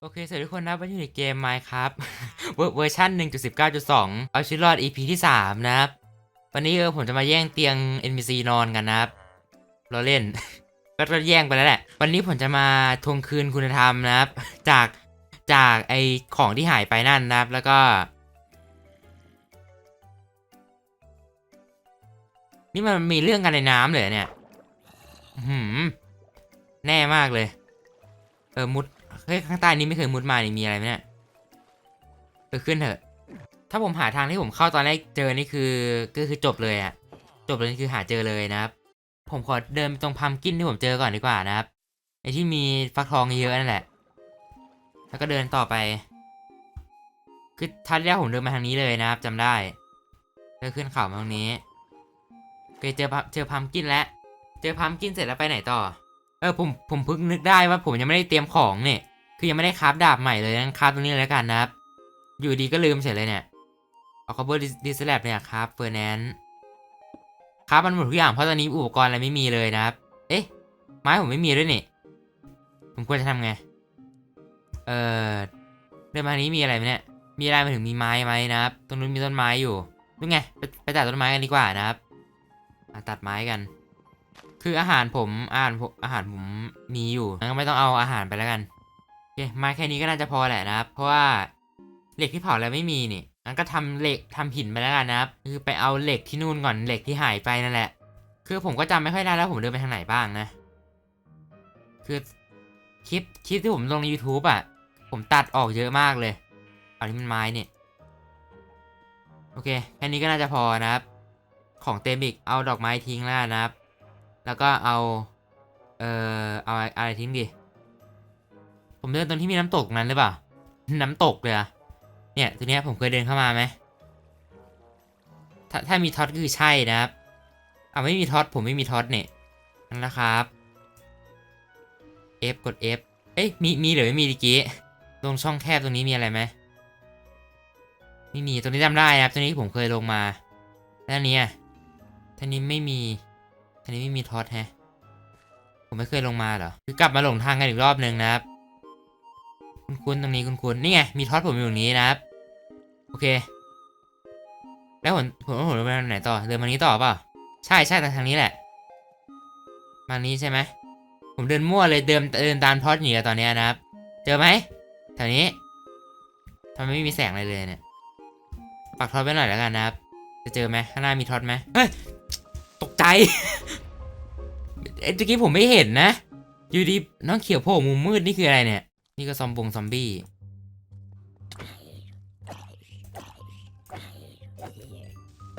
โอเคสวัสดีทุกคนนะวันนี้อยู่ในเกม Minecraft เวอร์ชัน1.19.2 เอาชีวิตรอด EP ที่ 3 นะครับ วันนี้เออผมจะมาแย่งเตียง NPC นอนกันนะครับ เราเล่น ก็จะแย่งไปแล้วแหละ วันนี้ผมจะมาทวงคืนคุณธรรมนะครับ จากจากไอของที่หายไปนั่นนะครับ แล้วก็ นี่มันมีเรื่องกันในน้ำเลยเนี่ยหืมแน่มากเลย เออมุด เฮ้ยข้างใต้นี้ไม่เคยมุดมานี่มีอะไรไหมเนี่ยเออขึ้นเถอะ ถ้าผมหาทางที่ผมเข้าตอนแรกเจอนี่คือก็คือจบเลยอะจบเลยคือหาเจอเลยนะครับ ผมขอเดินไปตรงพัมกินที่ผมเจอก่อนดีกว่านะครับไอที่มีฟักทองเยอะนั่นแหละ แล้วก็เดินต่อไป คือทัดแรกผมเดินมาทางนี้เลยนะครับจำได้เดินขึ้นเขามาตรงนี้โอเคเจอเจอพัมกินแล้ว เจอพัมกินเสร็จแล้วไปไหนต่อ เออผมผมเพิ่งนึกได้ว่าผมยังไม่ได้เตรียมของเนี่ย คือยังไม่ได้คราฟดาบใหม่เลยงั้นคราฟตรงนี้เลยแล้วกันนะครับ อยู่ดีก็ลืมเฉยเลยเนี่ย เอาคาร์บอนดิสแลบเนี่ยครับเฟอร์แนนคราฟมันหมดทุกอย่างเพราะตอนนี้อุปกรณ์อะไรไม่มีเลยนะครับ เอ๊ะ ไม้ผมไม่มีด้วยนี่ ผมควรจะทำไง เออเดินมาทานี้มีอะไรไหมเนี่ย มีอะไรมาถึงมีไม้ไหมนะครับ ตรงนู้นมีต้นไม้อยู่นู่ไงไปไปตัดต้นไม้กันดีกว่านะครับตัดไม้กัน คืออาหารผมอาหารอาหารผมมีอยู่งั้นก็ไม่ต้องเอาอาหารไปแล้วกัน เคมาแค่นี้ก็น่าจะพอแหละนะครับ เพราะว่าเหล็กที่เผาแล้วไม่มีนี่งั้นก็ทำเหล็กทำหินไปแล้วกันนะครับ คือไปเอาเหล็กที่นู่นก่อนเหล็กที่หายไปนั่นแหละ คือผมก็จำไม่ค่อยได้แล้วผมเดินไปทางไหนบ้างนะ คือคลิปคลิปที่ผมลงใน YouTube อะ ผมตัดออกเยอะมากเลยอันนี้มันไม้เนี่ยโอเคแค่นี้ก็น่าจะพอนะครับ ของเต็มอีกเอาดอกไม้ทิ้งแล้วนะครับ แล้วก็เอา เอ่อ เอาอะไรทิ้งดิ ผมเดินตรงที่มีน้ำตกนั้นหรือเปล่า น้ำตกเลยอะเนี่ยตัวเนี้ยผมเคยเดินเข้ามาไหมถ้าถ้ามีท็อตก็คือใช่นะครับเอาไม่มีท็อตผมไม่มีท็อตเนี่ยนั่นแหละครับ F กด F เอ้ยมีมีหรือไม่มีดีกี้ตรงช่องแคบตรงนี้มีอะไรไหมไม่มีตรงนี้จำได้นะครับตรงนี้ผมเคยลงมาแล้วนี้ท่านี้ไม่มีอันนี้ไม่มีท็อตแฮะผมไม่เคยลงมาเหรอคือกลับมาหลงทางกันอีกรอบหนึ่งนะครับ คุณคุณตรงนี้คุณคุณนี่ไง มีท็อตผมอยู่ตรงนี้นะครับ โอเค แล้วผมผมผมเดินไปทางไหนต่อเดินมานี้ต่อเปล่าใช่ใช่แต่ทางนี้แหละ มานี้ใช่ไหมผมเดินมั่วเลยเดินเดินตามท็อตหนีตอนนี้นะครับ เจอไหมแถวนี้ทำไมไม่มีแสงอะไรเลยเนี่ยปักท็อตไว้หน่อยแล้วกันนะครับ จะเจอไหมข้างหน้ามีท็อตไหมเฮ้ยตกใจเอ้ยเมื่อกี้ผมไม่เห็นนะ อยู่ดีน้องเขียวโผล่มุมมืดนี่คืออะไรเนี่ย นี่ก็ซอมบงซอมบี้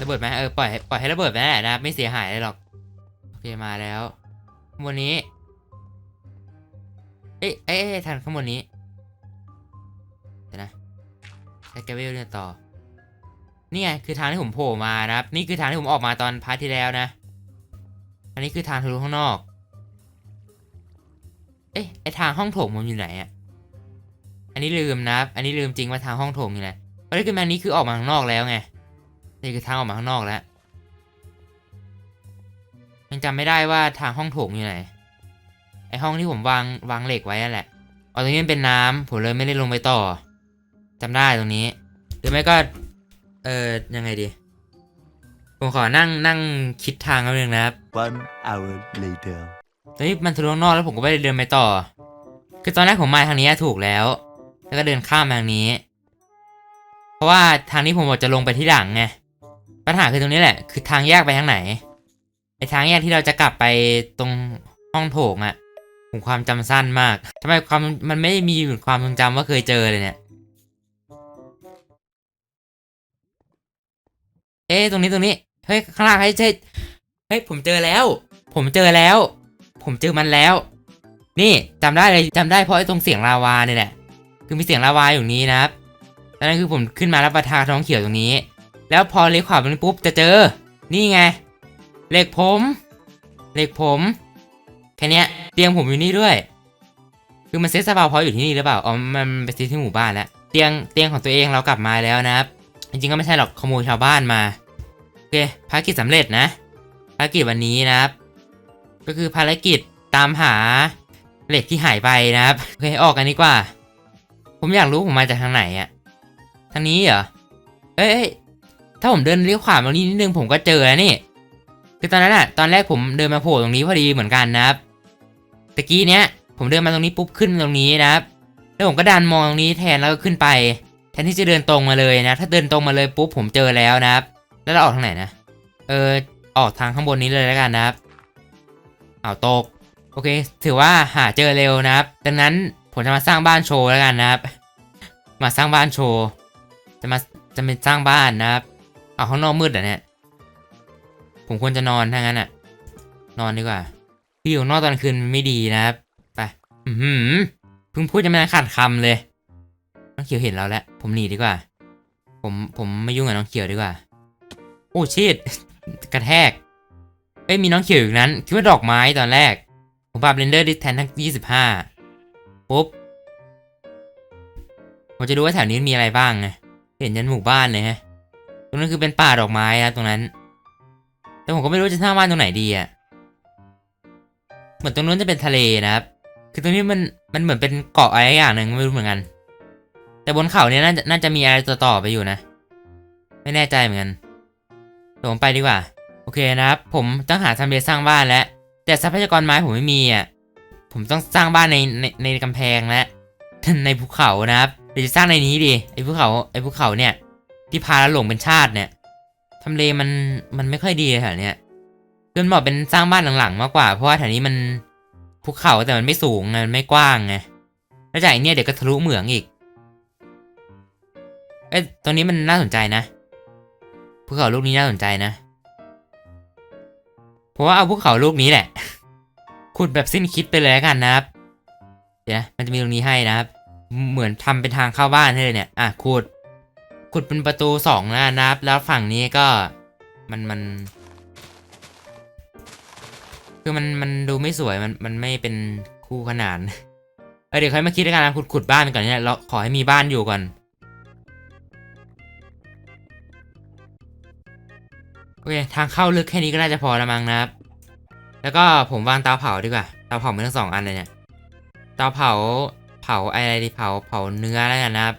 ระเบิดไหมเออปล่อยให้ปล่อยให้ระเบิดไปนั่นแหละนะไม่เสียหายเลยหรอก โอเคมาแล้วข้างบนนี้ เอ้ยเอ้ยทางข้างบนนี้เดี๋ยวนะใช้แกเวลเนี่ยต่อนี่ไงคือทางที่ผมโผล่มานะครับ นี่คือทางที่ผมออกมาตอนพาร์ทที่แล้วนะ อันนี้คือทางทะลุข้างนอก เอ๊ะไอทางห้องโถงมันอยู่ไหนอะ อันนี้ลืมนะครับอันนี้ลืมจริงว่าทางห้องโถงอยู่ไหนเพราะนี่คือทางนี้คือออกมาข้างนอกแล้วไง นี่คือทางออกมาข้างนอกแล้วยังจำไม่ได้ว่าทางห้องโถงอยู่ไหน ไอห้องที่ผมวางวางเหล็กไว้นั่นแหละเอาตรงนี้มันเป็นน้ำผมเลยไม่ได้ลงไปต่อจำได้ตรงนี้ หรือไม่ก็ เออยังไงดี ผมขอนั่งนั่งคิดทางแป๊บนึงนะครับ One hour later. ตอนนี้มันทะลุข้างนอกแล้วผมก็ไม่ได้เดินไปต่อ คือตอนแรกผมมาทางนี้ถูกแล้ว แล้วก็เดินข้ามทางนี้ เพราะว่าทางนี้ผมบอกจะลงไปที่หลังไง ปัญหาคือตรงนี้แหละ คือทางแยกไปทางไหน ไอทางแยกที่เราจะกลับไปตรงห้องโถงอะผมความจำสั้นมากทำไมความมันไม่มีความทรงจำว่าเคยเจอเลยเนี่ย เอ๊ะตรงนี้ตรงนี้ เฮ้ยข้างล่างให้ใช่ เฮ้ยผมเจอแล้ว ผมเจอแล้ว ผมเจอมันแล้ว นี่จำได้เลยจำได้เพราะไอ้ตรงเสียงลาวาเนี่ยแหละ คือมีเสียงลาวาอยู่นี้นะครับแล้วนั่นคือผมขึ้นมารับประทานท้องเขียวตรงนี้ แล้วพอเลี้ยวขวาตรงนี้ปุ๊บจะเจอ นี่ไง เหล็กผม เหล็กผม แค่นี้เตียงผมอยู่นี่ด้วย คือมันเซ็ตสปาพออยู่ที่นี่หรือเปล่า อ๋อ มันไปซื้อที่หมู่บ้านแล้ว เตียง เตียงของตัวเองเรากลับมาแล้วนะครับ จริงๆก็ไม่ใช่หรอกขโมยชาวบ้านมา โอเค ภารกิจสำเร็จนะ ภารกิจวันนี้นะครับ ก็คือภารกิจตามหาเหล็กที่หายไปนะครับ โอเค ออกกันดีกว่า ผมอยากรู้ผมมาจากทางไหนอะทางนี้เหรอ เอ้ยถ้าผมเดินเลี้ยวขวาตรงนี้นิดนึงผมก็เจอแล้วนี่ คือตอนนั้นอะตอนแรกผมเดินมาโผล่ตรงนี้พอดีเหมือนกันนะครับตะกี้เนี้ยผมเดินมาตรงนี้ปุ๊บขึ้นตรงนี้นะครับ แล้วผมก็ดันมองตรงนี้แทนแล้วก็ขึ้นไป แทนที่จะเดินตรงมาเลยนะ ถ้าเดินตรงมาเลยปุ๊บผมเจอแล้วนะครับ แล้วเราออกทางไหนนะ เออ ออกทางข้างบนนี้เลยแล้วกันนะครับ เอาวตก โอเค ถือว่าหาเจอเร็วนะครับ ดังนั้น ผมจะมาสร้างบ้านโชว์แล้วกันนะครับ มาสร้างบ้านโชว์จะมาจะเป็นสร้างบ้านนะครับ เอาข้างนอกมืดอะเนี่ยผมควรจะนอนถ้างั้นอะ นอนดีกว่าพี่อยู่นอกตอนคืนไม่ดีนะครับไปอือหือเพิ่งพูดจะไม่ได้ขาดคำเลยน้องเขียวเห็นเราแล้ว ผมหนีดีกว่า ผมผมไม่ยุ่งกับน้องเขียวดีกว่า โอ้ชิดกระแทกเอ้ยมีน้องเขียวอยู่นั้น คิดว่าดอกไม้ตอนแรก ผมปรับเรนเดอร์ดิสแทนทั้งยี่สิบห้า ปุ๊บผมจะดูว่าแถวนี้มีอะไรบ้างไงเห็นยันหมู่บ้านเลยฮะ ตรงนั้นคือเป็นป่าดอกไม้นะตรงนั้น แต่ผมก็ไม่รู้จะสร้างบ้านตรงไหนดีอะเหมือนตรงนู้นจะเป็นทะเลนะครับ คือตรงนี้มันมันเหมือนเป็นเกาะอะไรอย่างหนึ่งไม่รู้เหมือนกัน แต่บนเขาเนี่ยน่าจะน่าจะมีอะไรต่อๆไปอยู่นะ ไม่แน่ใจเหมือนกันเดี๋ยวผมไปดีกว่า โอเคนะครับ ผมต้องหาทำเลสร้างบ้านแล้ว แต่ทรัพยากรไม้ผมไม่มีอะ ผมต้องสร้างบ้านในในในกำแพงและในภูเขานะครับเดี๋ยวจะสร้างในนี้ดิไอภูเขาไอภูเขาเนี่ย ที่พาเราหลงเป็นชาติเนี่ยทำเลมันมันไม่ค่อยดีเลยแถวเนี้ยคือมันบอกเป็นสร้างบ้านหลังๆมากกว่า เพราะว่าแถวนี้มันภูเขาแต่มันไม่สูงไงมันไม่กว้างไงแล้วจากไอเนี่ยเดี๋ยวก็ทะลุเหมืองอีกเอ้ยตรงนี้มันน่าสนใจนะภูเขาลูกนี้น่าสนใจนะ เพราะว่าเอาภูเขาลูกนี้แหละ ขุดแบบสิ้นคิดไปเลยแล้วกันนะครับ เดี๋ยวมันจะมีตรงนี้ให้นะครับ เหมือนทำเป็นทางเข้าบ้านให้เลยเนี่ย อะขุด ขุดเป็นประตูสองนะครับ แล้วฝั่งนี้ก็มันมัน คือมันมันดูไม่สวยมันมันไม่เป็นคู่ขนานเเดี๋ยวค่อยมาคิดแล้วกันนะขุดขุดบ้านก่อนเนี่ยเราขอให้มีบ้านอยู่ก่อนโอเคทางเข้าลึกแค่นี้ก็น่าจะพอละมั้งนะครับ แล้วก็ผมวางเตาเผาดีกว่า เตาเผามีทั้งสองอันเลยเนี่ย เตาเผาเผาอะไรดีเผาเผาเนื้อแล้วกันนะครับ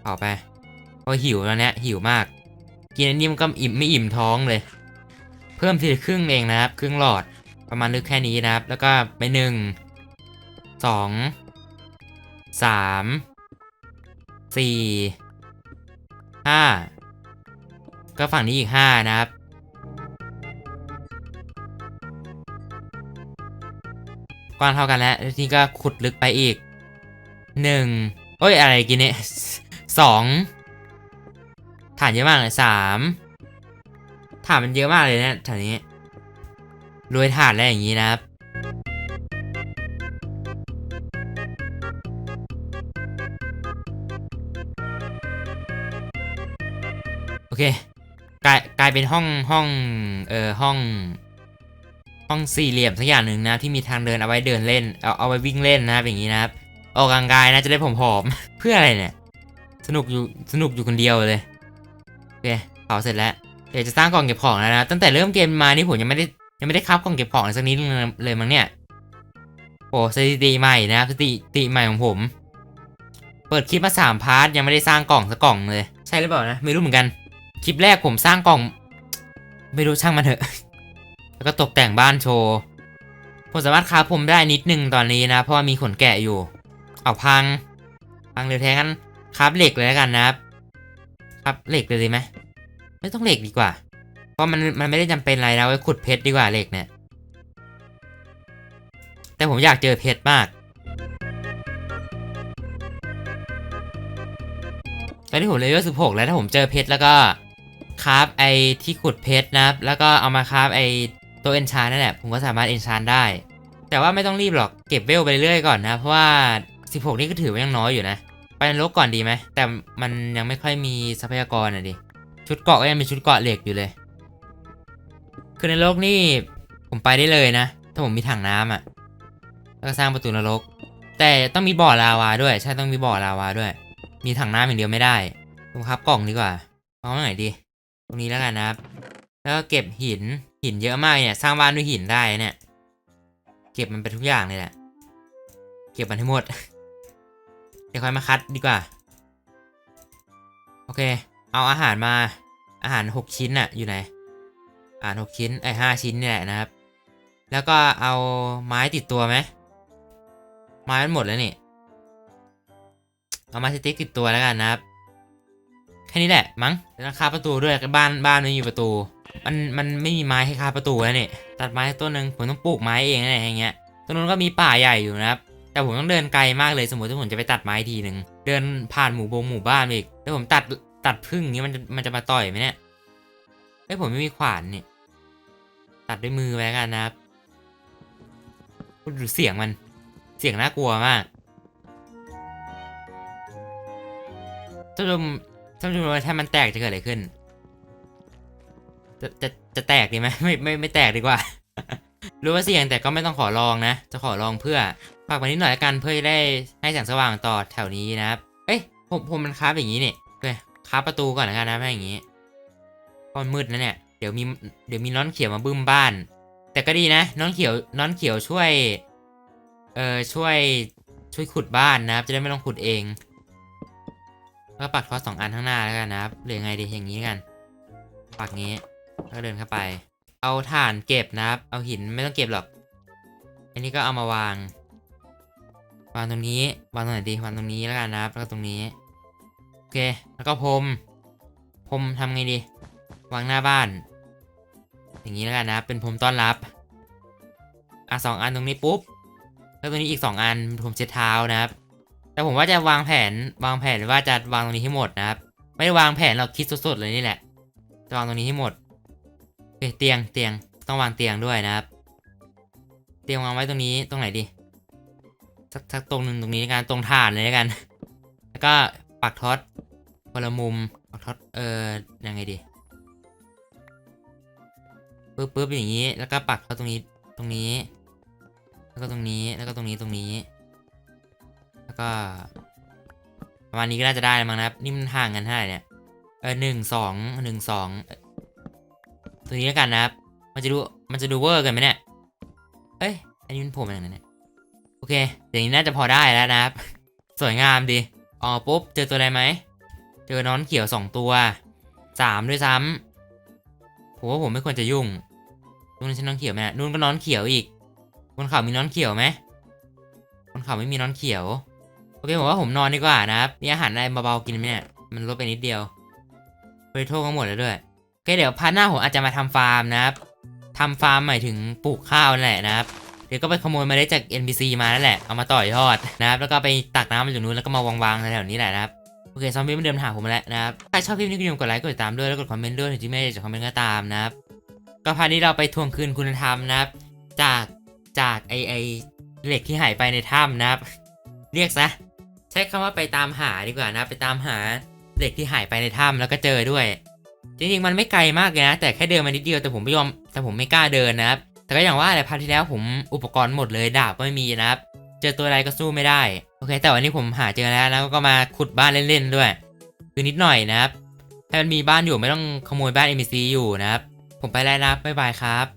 เผาไปเพราะหิวแล้วเนี่ยหิวมาก กินอันนี้มันก็อิ่มไม่อิ่มท้องเลย เพิ่มทีละครึ่งเองนะครับ ครึ่งหลอดประมาณลึกแค่นี้นะครับ แล้วก็ไปหนึ่งสองสามสี่ห้าก็ฝั่งนี้อีกห้านะครับ กว้างเท่ากันแล้วทีนี้ก็ขุดลึกไปอีกหนึ่งโอ้ยอะไรกินเนี่ยสองฐานเยอะมากเลยสามฐานมันเยอะมากเลยนะแถวนี้รวยฐานแล้วอย่างนี้นะครับโอเคกลายกลายเป็นห้องห้องเอ่อห้อง ห้องสี่เหลี่ยมสักอย่างหนึ่งนะ ที่มีทางเดินเอาไว้เดินเล่น เอาเอาไว้วิ่งเล่นนะครับอย่างนี้นะครับออกกำลังกายนะจะได้ผอม เพื่ออะไรเนี่ย สนุกอยู่สนุกอยู่คนเดียวเลยโอเคเผาเสร็จแล้วเดี๋ยวจะสร้างกล่องเก็บของแล้วนะ ตั้งแต่เริ่มเกมมานี่ผมยังไม่ได้ยังไม่ได้คับกล่องเก็บของสักนิดเลยมั้งเนี่ยโอ้สถิติใหม่นะครับสถิติใหม่ของผม เปิดคลิปมาสามพาร์ทยังไม่ได้สร้างกล่องสักกล่องเลย ใช่หรือเปล่านะไม่รู้เหมือนกัน คลิปแรกผมสร้างกล่อง ไม่รู้ช่างมันเถอะ แล้วก็ตกแต่งบ้านโชว์ผมสามารถคราผมได้นิดนึงตอนนี้นะ เพราะว่ามีขนแกะอยู่ เอาพัง พังเร็วแท้กันคราฟเหล็กเลยแล้วกันนะครับคราฟเหล็กเลยดีไหมไม่ต้องเหล็กดีกว่า เพราะมันมันไม่ได้จำเป็นอะไรนะไว้ขุดเพชรดีกว่าเหล็กเนี่ย แต่ผมอยากเจอเพชรมากตอนนี้ผมเลเวล16แล้วถ้าผมเจอเพชรแล้วก็คราฟไอที่ขุดเพชรนะครับ แล้วก็เอามาคราฟไอ ตัวเอนชานนั่นแหละผมก็สามารถเอนชานได้ แต่ว่าไม่ต้องรีบหรอกเก็บเวลไปเรื่อยๆก่อนนะ เพราะว่า 16 นี่ก็ถือว่ายังน้อยอยู่นะ ไปนรกก่อนดีไหม แต่มันยังไม่ค่อยมีทรัพยากรอะดิ ชุดเกาะก็ยังเป็นชุดเกาะเหล็กอยู่เลย คือในโลกนี่ผมไปได้เลยนะ ถ้าผมมีถังน้ำอะแล้วก็สร้างประตูนรก แต่ต้องมีบ่อลาวาด้วย ใช่ต้องมีบ่อลาวาด้วย มีถังน้ำอย่างเดียวไม่ได้ผมครับกล่องดีกว่าเอาไหนดี ตรงนี้แล้วกันนะครับ แล้วก็เก็บหิน หินเยอะมากเนี่ยสร้างบ้านด้วยหินได้เนี่ย เก็บมันไปทุกอย่างเลยแหละ เก็บมันให้หมด เดี๋ยวค่อยมาคัดดีกว่า โอเค เอาอาหารมา อาหารหกชิ้นอะอยู่ไหน อาหารหกชิ้นไอ้ห้าชิ้นนี่แหละนะครับ แล้วก็เอาไม้ติดตัวไหม ไม้มันหมดแล้วนี่ เอาไม้สติ๊กติดตัวแล้วกันนะครับ แค่นี้แหละมั้งแล้วคาประตูด้วยบ้านบ้านไม่มีประตู มันมันไม่มีไม้ให้คาประตูแล้วนี่ยตัดไม้ต้นหนึ่งผมต้องปลูกไม้เองนะเนี่ยอย่างเงี้ยตรงนู้นก็มีป่าใหญ่อยู่นะครับ แต่ผมต้องเดินไกลมากเลยสมมติถ้าผมจะไปตัดไม้ทีหนึ่งเดินผ่านหมู่บงหมู่บ้านอีกแล้วผมตัดตัดพึ่งอย่างนี้มันจะมันจะมาต่อยไหมเนี่ยเฮ้ยผมไม่มีขวานเนี่ยตัดด้วยมือไปแล้วกันนะครับดูเสียงมันเสียงน่ากลัวมากท่านผู้ชมท่านผู้ชมว่าถ้ามันแตกจะเกิดอะไรขึ้น จะจะจะแตกดีไหมไม่ไม่ไม่แตกดีกว่า รู้ว่าเสี่ยงแต่ก็ไม่ต้องขอลองนะ จะขอลองเพื่อฝากมานิดหน่อยละกันเพื่อได้ให้แสงสว่างต่อแถวนี้นะครับ เอ้ยผมผมมันคาฟอย่างนี้เนี่ยโอเคคราฟประตูก่อนละกันนะไม่อย่างนี้เพราะมันมืดนะเนี่ยเดี๋ยวมีเดี๋ยวมีน้อนเขียวมาบึ้มบ้าน แต่ก็ดีนะน้อนเขียวน้อนเขียวช่วยเอ่อช่วยช่วยขุดบ้านนะครับ จะได้ไม่ต้องขุดเองแล้วก็ปักทอสองอันข้างหน้าแล้วกันนะครับหรือไงดีอย่างนี้กันปักนี้ แล้วก็เดินเข้าไป เอาถ่านเก็บนะครับ เอาหินไม่ต้องเก็บหรอก อันนี้ก็เอามาวาง วางตรงนี้ วางตรงไหนดี วางตรงนี้แล้วกันนะครับ แล้วก็ตรงนี้ โอเค แล้วก็พรม พรมทำไงดี วางหน้าบ้าน อย่างนี้แล้วกันนะครับเป็นพรมต้อนรับ อะสองอันตรงนี้ปุ๊บ แล้วตรงนี้อีกสองอันผมเช็ดเท้านะครับ แต่ผมว่าจะวางแผน วางแผนว่าจะวางตรงนี้ให้หมดนะครับ ไม่ได้วางแผนเราคิดสดๆเลยนี่แหละจะวางตรงนี้ให้หมด โอเคเตียงเตียงต้องวางเตียงด้วยนะครับ เตียงวางไว้ตรงนี้ตรงไหนดีสักสักตรงหนึ่งตรงนี้ในการตรงฐานเลยแล้วกัน แล้วก็ปักท็อตคนละมุมปักท็อตเออยังไงดีปึ๊บปึ๊บอย่างนี้ แล้วก็ปักท็อตตรงนี้ตรงนี้ แล้วก็ตรงนี้แล้วก็ตรงนี้ตรงนี้ แล้วก็ประมาณนี้ก็น่าจะได้แล้วมั้งนะครับนี่มันห่างกันเท่าไหร่เนี่ยเออหนึ่งสองหนึ่งสอง ตัวนี้แล้วกันนะครับ มันจะดู มันจะดูเวอร์กันไหมเนี่ย เอ้ย อันนี้มันโผล่มาอย่างไรเนี่ย โอเค อย่างนี้น่าจะพอได้แล้วนะครับ สวยงามดี อ๋อปุ๊บ เจอตัวอะไรไหม เจอน้อนเขียวสองตัวสามด้วยซ้ำผมว่าผมไม่ควรจะยุ่งนู่นใช่น้อนเขียวไหมน่ะนู่นก็น้อนเขียวอีก บนเขามีน้อนเขียวไหมบนเขาไม่มีน้อนเขียว โอเคผมว่าผมนอนดีกว่านะครับ มีอาหารอะไรเบาๆกินไหมเนี่ย มันลดไปนิดเดียวบริโภคก็หมดแล้วด้วย เคเดี๋ยวพาร์ทหน้าผมอาจจะมาทำฟาร์มนะครับทำฟาร์มหมายถึงปลูกข้าวนั่นแหละนะครับ เดี๋ยวก็ไปขโมยมาได้จาก NPC มานั่นแหละ เอามาต่อยทอดนะครับ แล้วก็ไปตักน้ำมาจากนู้นแล้วก็มาวางๆแถวนี้แหละนะครับ โอเค ซอมบี้มันเดินหาผมมาแล้วนะครับถ้าชอบคลิปนี้ก็อย่าลืมกดไลค์ กดติดตามด้วย แล้วกดคอมเมนต์ด้วยถึงที่ไม่ได้จะคอมเมนต์ก็ตามนะครับ ก็พาร์ทนี้เราไปทวงคืนคุณธรรมนะครับ จาก จากไอไอเหล็กที่หายไปในถ้ำนะครับ เรียกซะ ใช้คำว่าไปตามหาดีกว่านะ ไปตามหาเหล็กที่หายไปในถ้ำแล้วก็เจอด้วย จริงๆมันไม่ไกลมากเลยนะ แต่แค่เดินมานิดเดียวแต่ผมไม่ยอมแต่ผมไม่กล้าเดินนะครับ แต่ก็อย่างว่าแหละพาร์ทที่แล้วผมอุปกรณ์หมดเลยดาบก็ไม่มีนะครับ เจอตัวอะไรก็สู้ไม่ได้ โอเค แต่วันนี้ผมหาเจอแล้วนะก็มาขุดบ้านเล่นๆด้วย คือนิดหน่อยนะครับให้มันมีบ้านอยู่ไม่ต้องขโมยบ้าน NPC อยู่นะครับ ผมไปแล้วนะบ๊ายบายครับ